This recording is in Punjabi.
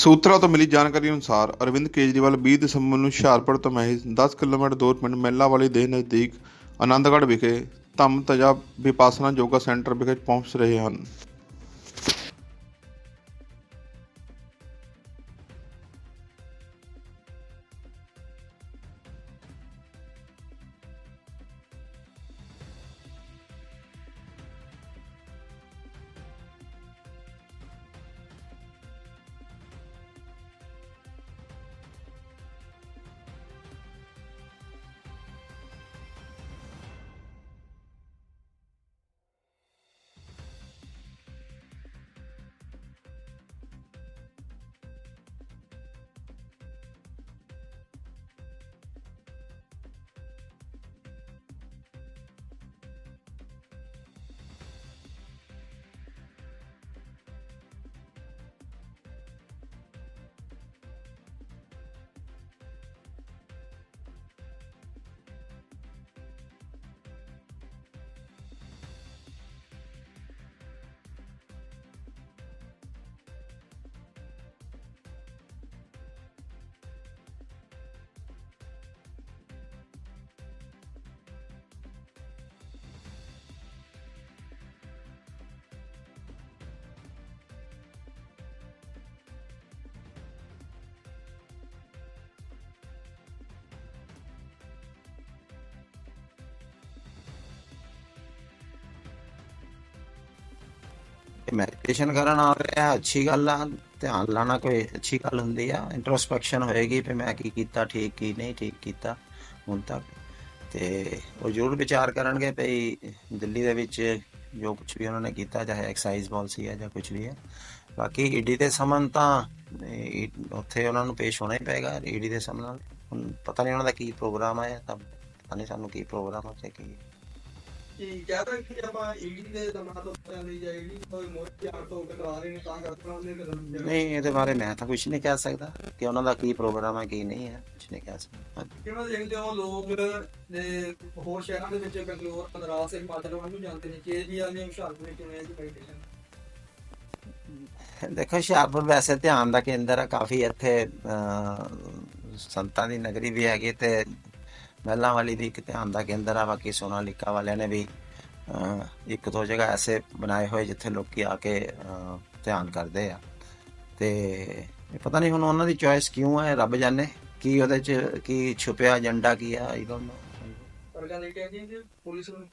ਸੂਤਰਾਂ ਤੋਂ ਮਿਲੀ ਜਾਣਕਾਰੀ ਅਨੁਸਾਰ ਅਰਵਿੰਦ ਕੇਜਰੀਵਾਲ 20 ਦਸੰਬਰ ਨੂੰ ਹੁਸ਼ਿਆਰਪੁਰ ਤੋਂ ਮਹਿਜ਼ 10 ਕਿਲੋਮੀਟਰ ਦੂਰ ਪਿੰਡ ਮਹਿਲਾਵਾਲੀ ਦੇ ਨਜ਼ਦੀਕ ਆਨੰਦਗੜ੍ਹ ਵਿਖੇ ਧੰਮ ਤਜਾ ਵਿਪਾਸਨਾ ਯੋਗਾ ਸੈਂਟਰ ਵਿਖੇ ਪਹੁੰਚ ਰਹੇ ਹਨ। ਮੈਡੀਟੇਸ਼ਨ ਕਰਨ ਆ ਰਿਹਾ ਅੱਛੀ ਗੱਲ ਆ, ਧਿਆਨ ਲਾਣਾ ਕੋਈ ਅੱਛੀ ਗੱਲ ਹੁੰਦੀ ਆ। ਇੰਟਰੋਸਪੈਕਸ਼ਨ ਹੋਏਗੀ ਵੀ ਮੈਂ ਕੀ ਕੀਤਾ, ਠੀਕ ਕੀ ਨਹੀਂ, ਠੀਕ ਕੀਤਾ ਹੁਣ ਤੱਕ। ਤੇ ਉਹ ਜ਼ਰੂਰ ਵਿਚਾਰ ਕਰਨਗੇ ਭਈ ਦਿੱਲੀ ਦੇ ਵਿੱਚ ਜੋ ਕੁਝ ਵੀ ਉਹਨਾਂ ਨੇ ਕੀਤਾ, ਚਾਹੇ ਐਕਸਾਈਜ਼ ਪਾਲਿਸੀ ਹੈ ਜਾਂ ਕੁਝ ਵੀ ਹੈ ਬਾਕੀ ਈਡੀ ਦੇ ਸਮਨ ਤਾਂ, ਇਹ ਉੱਥੇ ਉਹਨਾਂ ਨੂੰ ਪੇਸ਼ ਹੋਣਾ ਹੀ ਪਏਗਾ ਈਡੀ ਦੇ ਸਮਨ ਨਾਲ। ਹੁਣ ਪਤਾ ਨਹੀਂ ਉਹਨਾਂ ਦਾ ਕੀ ਪ੍ਰੋਗਰਾਮ ਆਇਆ ਤਾਂ, ਪਤਾ ਨਹੀਂ ਸਾਨੂੰ ਕੀ ਪ੍ਰੋਗਰਾਮ ਉੱਥੇ ਕੀ ਕਿ ਕਹਤਾ ਕਿ ਆਪਾਂ ਈਡੀ ਦੇ ਦਮਾਨ ਤੋਂ ਪੈਂਦੀ ਜਾਂ ਈਡੀ ਕੋਈ ਮੋਟੀ ਆਰ ਤੋਂ ਕਰਾ ਰਹੇ ਨੇ ਤਾਂ ਕਰਕੇ ਉਹਨੇ ਫਿਰ ਨਹੀਂ ਇਹਦੇ ਬਾਰੇ ਮੈਂ ਤਾਂ ਕੁਝ ਨਹੀਂ ਕਹਿ ਸਕਦਾ ਕਿ ਉਹਨਾਂ ਦਾ ਕੀ ਪ੍ਰੋਗਰਾਮ ਹੈ ਕੀ ਨਹੀਂ ਹੈ ਕੁਝ ਨਹੀਂ ਕਹਿ ਸਕਦਾ। ਕਿਵੇਂ ਦੇਖਦੇ ਹੋ ਲੋਕ ਨੇ ਹੋਰ ਸ਼ਹਿਰਾਂ ਦੇ ਵਿੱਚ ਬੰਗਲੌਰ ਮਦਰਾਸ ਹਿਮਾਚਲ ਵੱਲ ਨੂੰ ਜਾਂਦੇ ਨੇ ਕੇਜਰੀਵਾਲ ਨੇ ਹੁਸ਼ਿਆਰਪੁਰ ਵਿੱਚ ਕਿਵੇਂ ਦੀ ਮੈਡੀਟੇਸ਼ਨ ਦੇਖੋ ਹੁਸ਼ਿਆਰਪੁਰ ਵੈਸੇ ਧਿਆਨ ਦਾ ਕੇਂਦਰ ਹੈ ਕਾਫੀ ਇੱਥੇ ਸੰਤਾਂ ਦੀ ਨਗਰੀ ਵੀ ਹੈਗੀ ਤੇ ਮਹਿਲਾਂ ਵਾਲੀ ਵੀ ਇੱਕ ਧਿਆਨ ਦਾ ਕੇਂਦਰ ਆ, ਬਾਕੀ ਸੋਨਾਲੀਕਾ ਵਾਲਿਆਂ ਨੇ ਵੀ ਇੱਕ ਦੋ ਜਗ੍ਹਾ ਐਸੇ ਬਣਾਏ ਹੋਏ ਜਿੱਥੇ ਲੋਕੀ ਆ ਕੇ ਧਿਆਨ ਕਰਦੇ ਆ। ਤੇ ਪਤਾ ਨਹੀਂ ਹੁਣ ਉਹਨਾਂ ਦੀ ਚੋਇਸ ਕਿਉਂ ਹੈ ਰੱਬ ਜਾਣੇ, ਕੀ ਉਹਦੇ ਚ, ਕੀ ਛੁਪਿਆ ਏਜੰਡਾ ਕੀ ਆ ਆਈ ਡੋਨਟ ਨੋ ਪਰ ਗੱਲ ਕਿ ਪੁਲਿਸ ਨੂੰ